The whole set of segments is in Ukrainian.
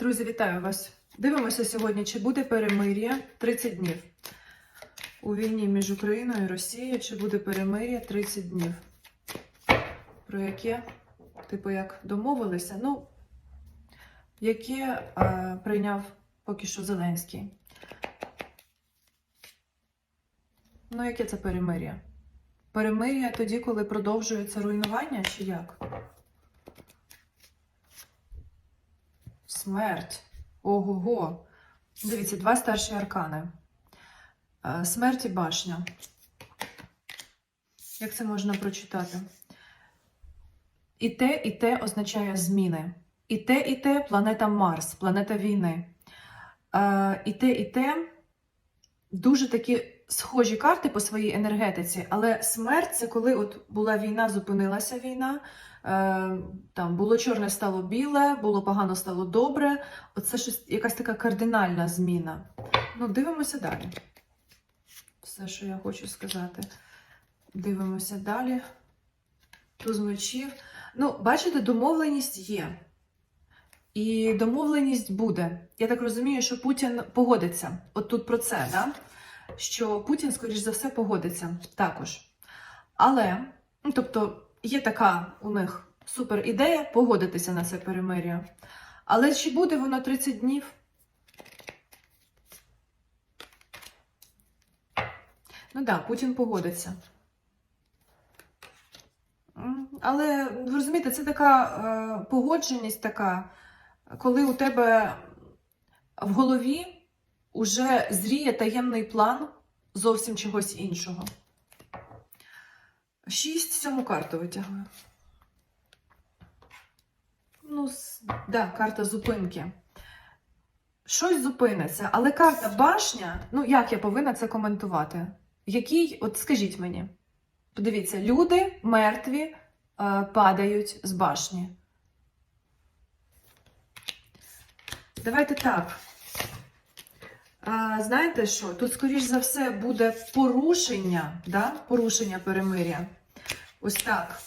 Друзі, вітаю вас! Дивимося сьогодні, чи буде перемир'я 30 днів. У війні між Україною і Росією, чи буде перемир'я 30 днів. Про яке, типу, як домовилися, ну, яке е, прийняв поки що Зеленський. Ну, яке це перемир'я? Перемир'я тоді, коли продовжується руйнування, чи як? Смерть. Ого-го. Дивіться, два старші аркани. Е, Смерть і башня. Як це можна прочитати? І те, і те означає зміни. І те, і те планета Марс, планета війни. Е, І те, і те дуже такі схожі карти по своїй енергетиці, але смерть це коли от була війна, зупинилася війна. Е, Там було чорне, стало біле, було погано, стало добре. Оце щось якась така кардинальна зміна. Ну, дивимося далі. Все, що я хочу сказати. Дивимося далі. Туз мечів. Ну, бачите, домовленість є. І домовленість буде. Я так розумію, що Путін погодиться. От тут про це, да? що Путін, скоріш за все, погодиться також. Але, ну, тобто, є така у них супер ідея погодитися на це перемир'я. Але чи буде воно 30 днів? Ну так, да, Путін погодиться. Але ви розумієте, це така е, погодженість така, коли у тебе в голові уже зріє таємний план зовсім чогось іншого. Шість сьому карту витягую. Ну, да, карта зупинки. Щось зупиниться, але карта башня, ну як я повинна це коментувати? Який, от скажіть мені, подивіться, люди мертві е, падають з башні. Давайте так. А, знаєте що? Тут, скоріш за все, буде порушення, да? порушення перемиря. Ось так.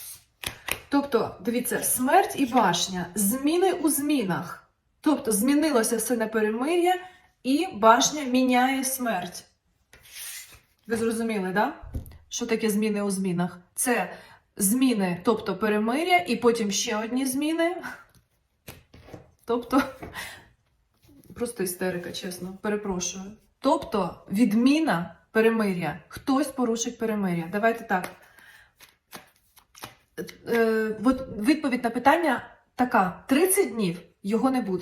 Тобто, дивіться, смерть і башня, зміни у змінах. Тобто, змінилося все на перемир'я, і башня міняє смерть. Ви зрозуміли, да? Що таке зміни у змінах? Це зміни, тобто перемир'я, і потім ще одні зміни. Тобто, просто істерика, чесно, перепрошую. Тобто, відміна перемир'я. Хтось порушить перемир'я. Давайте так. Е, от відповідь на питання така: 30 днів його не буде.